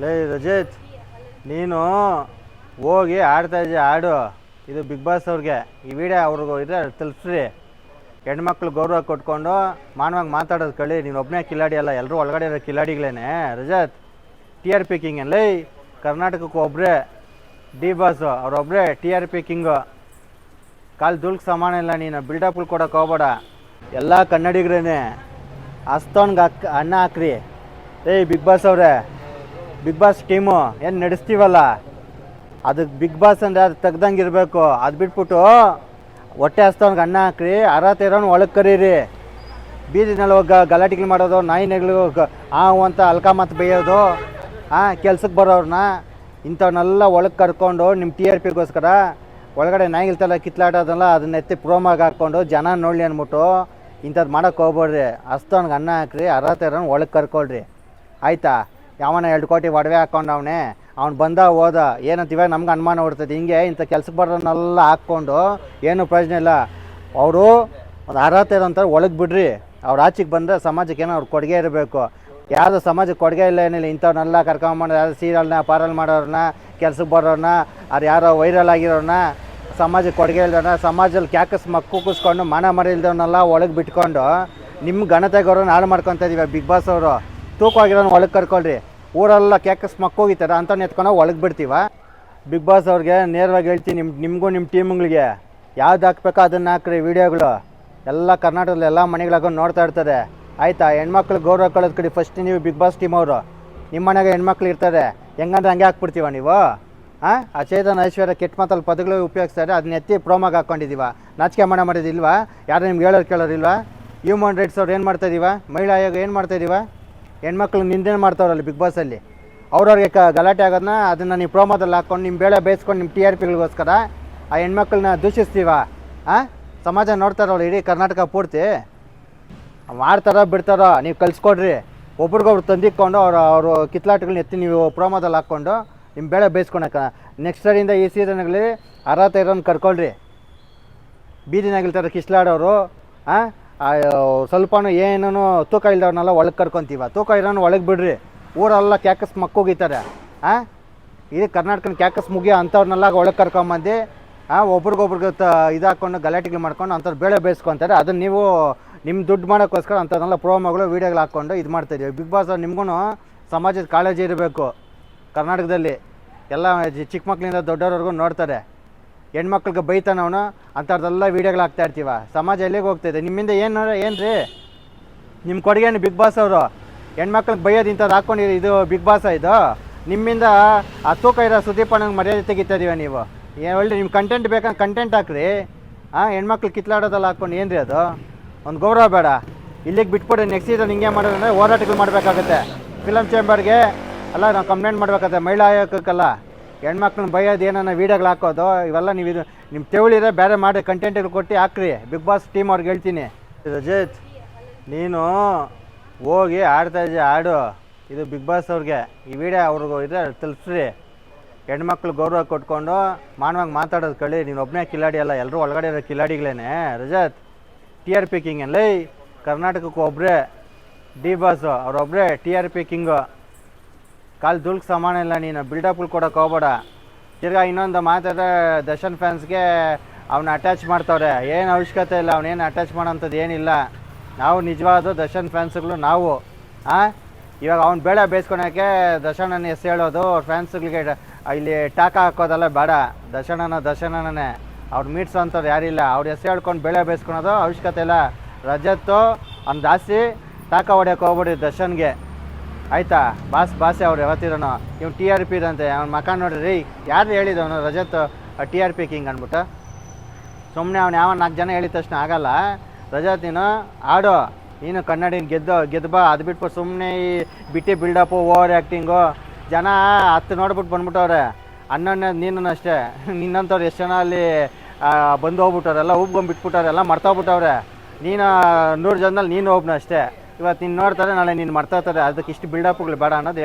ಲೇ ರಜಿತ್, ನೀನು ಹೋಗಿ ಆಡ್ತಾ ಇದ್ದೀಯ ಆಡು. ಇದು ಬಿಗ್ ಬಾಸ್ ಅವ್ರಿಗೆ. ಈ ವಿಡಿಯೋ ಅವ್ರಿಗೆ ಇದ್ರೆ ತಿಳಿಸ್ರಿ. ಹೆಣ್ಮಕ್ಳು ಗೌರವ ಕೊಟ್ಕೊಂಡು ಮಾನವಾಗಿ ಮಾತಾಡೋದು ಕಳಿ. ನೀನು ಒಬ್ಬನೇ ಕಿಲಾಡಿ ಅಲ್ಲ ಎಲ್ಲರೂ ಒಳಗಡೆ ಇರೋ ಕಿಲಾಡಿಗಳೇನೆ. Rajat T R P king ಲೈ, ಕರ್ನಾಟಕಕ್ಕೆ ಒಬ್ಬರೇ ಡಿ ಬಾಸು ಅವ್ರೊಬ್ಬರೇ ಟಿ ಆರ್ ಪಿ ಕಿಂಗು ಕಾಲು ದುಲ್ಕ್ ಸಮಾನ ಇಲ್ಲ ನೀನು. ಬಿಲ್ಡಪ್ಗಳು ಕೊಡೋಕೆ ಹೋಗ್ಬೇಡ. ಎಲ್ಲ ಕನ್ನಡಿಗರೇನೆ. ಅಸ್ತವನ್ಗೆ ಹಾಕಿ ಅನ್ನ ಹಾಕ್ರಿ. ಏಯ್ ಬಿಗ್ ಬಾಸ್ ಅವರೇ. ಬಿಗ್ ಬಾಸ್ ಟೀಮು ಏನು ನಡೆಸ್ತೀವಲ್ಲ? ಅದಕ್ಕೆ ಬಿಗ್ ಬಾಸ್ ಅಂದರೆ ಅದು ತೆಗ್ದಂಗೆ ಇರಬೇಕು. ಅದು ಬಿಟ್ಬಿಟ್ಟು ಹೊಟ್ಟೆ ಹಸ್ತವನ್ಗೆ ಅನ್ನ ಹಾಕ್ರಿ ಅರ್ಹತೆ ಇರೋನು ಒಳಗೆ ಕರೀರಿ. ಬೀದಿನಲ್ಲಿ ಹೋಗಿ ಗಲಾಟೆಗಳು ಮಾಡೋದು ನಾಯಿನೆಗಳು ಆ ಅಂತ ಅಲ್ಕ ಮಾತು ಬೇಯೋದು. ಹಾಂ ಕೆಲ್ಸಕ್ಕೆ ಬರೋರನ್ನ ಇಂಥವನ್ನೆಲ್ಲ ಒಳಗೆ ಕರ್ಕೊಂಡು ನಿಮ್ಮ ಟಿ ಆರ್ ಪಿಗೋಸ್ಕರ ಒಳಗಡೆ ನಾಯಿಗಿಲ್ತಲ್ಲ ಕಿತ್ಲಾಡೋದಲ್ಲ ಅದನ್ನ ಎತ್ತಿ ಪ್ರೋಮಾಗಿ ಹಾಕ್ಕೊಂಡು ಜನ ನೋಡಲಿ ಅಂದ್ಬಿಟ್ಟು ಇಂಥದ್ದು ಮಾಡೋಕೆ ಹೋಗ್ಬೇಡ್ರಿ. ಅಸ್ತವನ್ಗೆ ಅನ್ನ ಹಾಕ್ರಿ ಅರ್ಹತೆ ಇರೋನ್ ಒಳಗೆ ಕರ್ಕೊಳ್ರಿ. ಆಯ್ತಾ? ಯಾವನ ಎರಡು ಕೋಟಿ ಒಡವೆ ಹಾಕ್ಕೊಂಡು ಅವನೇ ಅವ್ನು ಬಂದ ಹೋದ, ಏನಂತ ಇವಾಗ ನಮ್ಗೆ ಅನುಮಾನ ಹೊಡ್ತದೆ ಹಿಂಗೆ ಇಂಥ ಕೆಲ್ಸಕ್ಕೆ ಬರೋನೆಲ್ಲ ಹಾಕ್ಕೊಂಡು, ಏನು ಪ್ರಯೋಜನ ಇಲ್ಲ. ಅವರು ಒಂದು ಅರ್ಹತೆ ಅಂತಾರೆ ಒಳಗೆ ಬಿಡ್ರಿ. ಅವ್ರು ಆಚೆಗೆ ಬಂದರೆ ಸಮಾಜಕ್ಕೆ ಏನೋ ಅವ್ರ ಕೊಡುಗೆ ಇರಬೇಕು. ಯಾರು ಸಮಾಜಕ್ಕೆ ಕೊಡುಗೆ ಇಲ್ಲ ಏನಿಲ್ಲ ಇಂಥವ್ರನ್ನೆಲ್ಲ ಕರ್ಕೊಂಬಂದು ಯಾರು ಸೀರಿಯಲ್ನ ಪಾರಲ್ ಮಾಡೋರನ್ನ ಕೆಲ್ಸಕ್ಕೆ ಬರೋರನ್ನ ಅವ್ರು ಯಾರೋ ವೈರಲ್ ಆಗಿರೋರನ್ನ ಸಮಾಜಕ್ಕೆ ಕೊಡುಗೆ ಇಲ್ದವ್ರನ್ನ ಸಮಾಜದಲ್ಲಿ ಕ್ಯಾಕಸ್ ಮಕ್ಕು ಕೂಸ್ಕೊಂಡು ಮಾನ ಮರ ಒಳಗೆ ಬಿಟ್ಕೊಂಡು ನಿಮ್ಮ ಘನತೆಗೆ ಗೌರವನ ಹಾಳು ಮಾಡ್ಕೊತಾ ಇದೀವಿ ಬಿಗ್ ಬಾಸ್ ಅವರು. ತೂಕವಾಗಿರೋನು ಒಳಗೆ ಕರ್ಕೊಳ್ರಿ. ಊರೆಲ್ಲ ಕ್ಯಾಕಸ್ ಮಕ್ಕೋಗಿತ್ತಾರ ಅಂತ ಎತ್ಕೊಂಡು ಒಳಗೆ ಬಿಡ್ತೀವ? ಬಿಗ್ ಬಾಸ್ ಅವ್ರಿಗೆ ನೇರವಾಗಿ ಹೇಳ್ತೀನಿ ನಿಮ್ಮ ನಿಮಗೂ ನಿಮ್ಮ ಟೀಮ್ಗಳಿಗೆ. ಯಾವ್ದು ಹಾಕ್ಬೇಕೋ ಅದನ್ನು ಹಾಕ್ರಿ ವೀಡಿಯೋಗಳು. ಎಲ್ಲ ಕರ್ನಾಟಕದಲ್ಲಿ ಎಲ್ಲ ಮನೆಗಳಾಕೊಂಡು ನೋಡ್ತಾ ಇರ್ತಾರೆ ಆಯಿತಾ? ಹೆಣ್ಮಕ್ಳು ಗೌರವ ಕಳೋದು ಕಡೆ ಫಸ್ಟ್ ನೀವು ಬಿಗ್ ಬಾಸ್ ಟೀಮ್ ಅವರು. ನಿಮ್ಮ ಮನೆಗೆ ಹೆಣ್ಮಕ್ಳು ಇರ್ತಾರೆ. ಹೆಂಗಂದ್ರೆ ಹಂಗೆ ಹಾಕ್ಬಿಡ್ತೀವ ನೀವು? ಹಾಂ ಆ? ಚೇತನ್ ಐಶ್ವರ್ಯ ಕೆಟ್ಟ ಮಾತಲ್ಲಿ ಪದಗಳು ಉಪಯೋಗಿಸ್ತಾರೆ ಅದನ್ನ ಎತ್ತಿ ಪ್ರೋಮಾಗ ಹಾಕ್ಕೊಂಡಿದ್ದೀವ ನಾಚಿಕೆ ಮಾಡ ಮಾಡಿದಿಲ್ವಾ? ಯಾರು ನಿಮ್ಗೆ ಹೇಳೋರು ಕೇಳೋರಿಲ್ವಾ? ಹ್ಯೂಮನ್ ರೈಟ್ಸ್ ಅವ್ರು ಏನು ಮಾಡ್ತಾ ಇದ್ದೀವ ಮಹಿಳಾ ಆಯೋಗ ಏನು ಮಾಡ್ತಾ ಇದೀವ? ಹೆಣ್ಮಕ್ಳು ನಿಂದನೆ ಮಾಡ್ತಾವ್ರಲ್ಲ ಬಿಗ್ ಬಾಸಲ್ಲಿ ಅವ್ರವ್ರಿಗೆ ಕ ಗಲಾಟೆ ಆಗೋದನ್ನ ಅದನ್ನು ನೀವು ಪ್ರೋಮೋದಲ್ಲಿ ಹಾಕ್ಕೊಂಡು ನಿಮ್ಮ ಬೇಳೆ ಬೇಯಿಸ್ಕೊಂಡು ನಿಮ್ಮ ಟಿ ಆರ್ ಪಿಗಳಿಗೋಸ್ಕರ ಆ ಹೆಣ್ಮಕ್ಳನ್ನ ದೂಷಿಸ್ತೀವ? ಹಾಂ ಸಮಾಜ ನೋಡ್ತಾರಲ್ಲ ಇಡೀ ಕರ್ನಾಟಕ ಪೂರ್ತಿ? ಮಾಡ್ತಾರೋ ಬಿಡ್ತಾರೋ? ನೀವು ಕಲಿಸ್ಕೊಡ್ರಿ. ಒಬ್ರಿಗೊಬ್ರು ತಂದಿಕ್ಕೊಂಡು ಅವ್ರು ಅವರು ಕಿತ್ಲಾಟಗಳನ್ನ ಎತ್ತಿ ನೀವು ಪ್ರೋಮೋದಲ್ಲಿ ಹಾಕ್ಕೊಂಡು ನಿಮ್ಮ ಬೇಳೆ ಬೇಯಿಸ್ಕೊಳಕ. ನೆಕ್ಸ್ಟ್ ಸರಿಯಿಂದ ಈ ಸೀಸನ್ಗಳಲ್ಲಿ ಅರ್ಹತೆ ಇರೋನ್ ಕರ್ಕೊಳ್ರಿ. ಬೀದಿನಾಗಿಲ್ತಾರೆ ಕಿಸ್ಲಾಡೋರು. ಹಾಂ ಸ್ವಲ್ಪನೂ ಏನೂ ತೂಕ ಇಲ್ದವ್ರನ್ನೆಲ್ಲ ಒಳಗೆ ಕರ್ಕೊತೀವ. ತೂಕ ಇರೋನು ಒಳಗೆ ಬಿಡ್ರಿ. ಊರೆಲ್ಲ ಕ್ಯಾಕಸ್ ಮಕ್ಕೋಗಿತಾರೆ ಹಾಂ ಇದು ಕರ್ನಾಟಕನ ಕ್ಯಾಕಸ್ ಮುಗಿಯೋ ಅಂಥವ್ರನ್ನೆಲ್ಲ ಒಳಗೆ ಕರ್ಕೊಂಬಂದು ಒಬ್ರಿಗೊಬ್ರಿಗೆ ತ, ಇದಾಕೊಂಡು ಗಲಾಟೆಗಳು ಮಾಡ್ಕೊಂಡು ಅಂಥವ್ರು ಬೇಳೆ ಬೇಯಿಸ್ಕೊತಾರೆ. ಅದನ್ನು ನೀವು ನಿಮ್ಮ ದುಡ್ಡು ಮಾಡೋಕ್ಕೋಸ್ಕರ ಅಂಥದ್ದನ್ನೆಲ್ಲ ಪ್ರೋಮೋಗಳು, ವೀಡಿಯೋಗಳು ಹಾಕ್ಕೊಂಡು ಇದು ಮಾಡ್ತಾಯಿದ್ದೀವಿ ಬಿಗ್ ಬಾಸ್ ನಿಮ್ಗೂ ಸಮಾಜದ ಕಾಳಜಿ ಇರಬೇಕು. ಕರ್ನಾಟಕದಲ್ಲಿ ಎಲ್ಲ ಚಿಕ್ಕ ಮಕ್ಕಳಿಂದ ದೊಡ್ಡವ್ರವರೆಗೂ ನೋಡ್ತಾರೆ. ಹೆಣ್ಮಕ್ಳಿಗೆ ಬೈತಾನ ಅವನು ಅಂಥವ್ರದ್ದೆಲ್ಲ ವೀಡಿಯೋಗಳು ಹಾಕ್ತಾ ಇರ್ತೀವ. ಸಮಾಜ ಎಲ್ಲಿಗೆ ಹೋಗ್ತಾಯಿದೆ ನಿಮ್ಮಿಂದ ಏನು ಏನು ರೀ ನಿಮ್ಮ ಕೊಡುಗೆನು ಬಿಗ್ ಬಾಸ್ ಅವರು. ಹೆಣ್ಮಕ್ಳಿಗೆ ಬೈಯೋದು ಇಂಥದ್ದು ಹಾಕ್ಕೊಂಡಿರಿ ಇದು ಬಿಗ್ ಬಾಸ್ ಇದು. ನಿಮ್ಮಿಂದ ಆ ತೂಕ ಇರೋ ಸುದೀಪ್ ಅಣ್ಣಂಗೆ ಮರ್ಯಾದೆ ತೆಗಿತಾ ನೀವು. ಏನು ಒಳ್ಳೆ ನಿಮ್ಮ ಕಂಟೆಂಟ್ ಬೇಕಂದ್ರೆ ಕಂಟೆಂಟ್ ಹಾಕ್ರಿ. ಹಾಂ ಹೆಣ್ಮಕ್ಳು ಕಿತ್ಲಾಡೋದಲ್ಲ ಹಾಕ್ಕೊಂಡು ಏನು ಅದು? ಒಂದು ಗೌರವ ಬೇಡ. ಇಲ್ಲಿಗೆ ಬಿಟ್ಬಿಡಿ ನೆಕ್ಸ್ಟ್ ಸೀಸನ್ ಹಿಂಗೆ ಮಾಡೋದಂದ್ರೆ ಹೋರಾಟಗಳು ಮಾಡಬೇಕಾಗುತ್ತೆ. ಫಿಲಮ್ ಚೇಂಬರ್ಗೆ ಅಲ್ಲ, ನಾವು ಕಂಪ್ಲೇಂಟ್ ಮಾಡಬೇಕಾಗತ್ತೆ, ಮಹಿಳಾ ಆಯೋಗಕ್ಕೆಲ್ಲ. ಹೆಣ್ಮಕ್ಳನ್ನ ಬೈಯೋದು ಏನನ್ನ ವೀಡಿಯೋಗಳು ಹಾಕೋದು, ಇವೆಲ್ಲ ನೀವು ಇದು ನಿಮ್ಮ ತೆವಳಿದ್ರೆ ಬೇರೆ ಮಾಡಿ ಕಂಟೆಂಟ್ಗಳು ಕೊಟ್ಟು ಹಾಕ್ರಿ. ಬಿಗ್ ಬಾಸ್ ಟೀಮ್ ಅವ್ರಿಗೆ ಹೇಳ್ತೀನಿ. ರಜಿತ್, ನೀನು ಹೋಗಿ ಆಡ್ತಾ ಇದ್ದೀಯ ಆಡು. ಇದು ಬಿಗ್ ಬಾಸ್ ಅವ್ರಿಗೆ. ಈ ವಿಡಿಯೋ ಅವ್ರಿಗೆ ಇದ್ರೆ ತಲುಪಿಸ್ರಿ ಹೆಣ್ಮಕ್ಳು ಗೌರವ ಕೊಟ್ಕೊಂಡು ಮಾನವಾಗಿ ಮಾತಾಡೋದು ಕಳಿ. ನೀನು ಒಬ್ಬನೇ ಕಿಲಾಡಿ ಅಲ್ಲ ಎಲ್ಲರೂ ಒಳಗಡೆ ಇರೋ ಕಿಲಾಡಿಗಳೇನೆ. Rajat T R P king ಲೈ, ಕರ್ನಾಟಕಕ್ಕೆ ಒಬ್ಬರೇ ಡಿ ಬಾಸು ಅವರೊಬ್ಬರೇ ಟಿ ಆರ್ ಪಿ ಕಿಂಗು ಕಾಲು ದುಲ್ಕ್ ಸಮಾನ ಇಲ್ಲ ನೀನು ಬಿಲ್ಡಪ್ಗಳು ಕೊಡೋಕೆ ಹೋಗ್ಬೇಡ. ತಿರ್ಗಾ ಇನ್ನೊಂದು ಮಾತಾಡಿದ್ರೆ ದರ್ಶನ್ ಫ್ಯಾನ್ಸ್ಗೆ ಅವನ್ನ ಅಟ್ಯಾಚ್ ಮಾಡ್ತವ್ರೆ. ಏನು ಅವಶ್ಯಕತೆ ಇಲ್ಲ ಅವನೇನು ಅಟ್ಯಾಚ್ ಮಾಡೋಂಥದ್ದು ಏನಿಲ್ಲ. ನಾವು ನಿಜವಾದ ದರ್ಶನ್ ಫ್ಯಾನ್ಸ್ಗಳು ನಾವು. ಹಾಂ ಇವಾಗ ಅವ್ನು ಬೇಡ ಬೇಯಿಸ್ಕೊಳಕ್ಕೆ ದರ್ಶನನ ಎಸ್ ಹೇಳೋದು, ಅವ್ರ ಫ್ಯಾನ್ಸ್ಗಳಿಗೆ ಇಲ್ಲಿ ಟಾಕ ಹಾಕೋದೆಲ್ಲ ಬೇಡ. ದರ್ಶನನ ದರ್ಶನನೇ ಅವ್ರು ಮೀಟ್ಸೋ ಅಂಥವ್ರು ಯಾರಿಲ್ಲ. ಅವ್ರು ಎಸ್ ಹೇಳ್ಕೊಂಡು ಬೇಳೆ ಬೇಯಿಸ್ಕೊಳೋದು ಅವಶ್ಯಕತೆ ಇಲ್ಲ. ರಜತ್ತು, ಅವ್ನು ಜಾಸ್ತಿ ಟಾಕ ಹೊಡ್ಯಕ್ಕೆ ಹೋಗ್ಬಿಡಿ ದರ್ಶನ್ಗೆ. ಆಯ್ತಾ? ಬಾಸ್, ಬಾಸೆ ಅವ್ರು ಯಾವತ್ತಿರೋನು? ಇವ್ನು ಟಿ ಆರ್ ಪಿ ಇರಂತೆ ಅವ್ನ ಮಕ ನೋಡ್ರಿ ಯಾರು ಹೇಳಿದವನು? Rajat T R P king ಅಂದ್ಬಿಟ್ಟು ಸುಮ್ಮನೆ ಅವ್ನು ಯಾವ ನಾಲ್ಕು ಜನ ಹೇಳಿದ ತಕ್ಷಣ ಆಗಲ್ಲ. ರಜತ್, ನೀನು ಆಡು. ನೀನು ಕನ್ನಡಿನ ಗೆದ್ದು ಗೆದ್ದು ಬಾ. ಅದು ಬಿಟ್ಬಿಟ್ಟು ಸುಮ್ಮನೆ ಈ ಬಿಟ್ಟಿ ಬಿಲ್ಡಪ್ಪು ಓವರ್ ಆ್ಯಕ್ಟಿಂಗು ಜನ ಹತ್ತು ನೋಡ್ಬಿಟ್ಟು ಬಂದ್ಬಿಟ್ಟವ್ರೆ. ಹನ್ನೊಂದನೇ ನೀನು ಅಷ್ಟೇ. ನಿನ್ನಂಥವ್ರು ಎಷ್ಟು ಜನ ಅಲ್ಲಿ ಬಂದು ಹೋಗ್ಬಿಟ್ಟವ್ರೆಲ್ಲ ಉಬ್ಗೊಂಡು ಬಿಟ್ಬಿಟ್ಟವ್ರೆ. ಎಲ್ಲ ಮರ್ತೋಗ್ಬಿಟ್ಟವ್ರೆ ನೀನು, ನೂರು ಜನದಲ್ಲಿ ನೀನು ಒಬ್ಬನ ಅಷ್ಟೇ. ಇವತ್ತು ನೀನು ನೋಡ್ತಾರೆ ನಾಳೆ ನೀನು ಇರ್ತಾರೆ ಅದಕ್ಕೆ ಇಷ್ಟು ಬಿಲ್ಡಪ್ಗಳು ಬೇಡ ಅನ್ನೋದು ಹೇಳ್ತೀನಿ.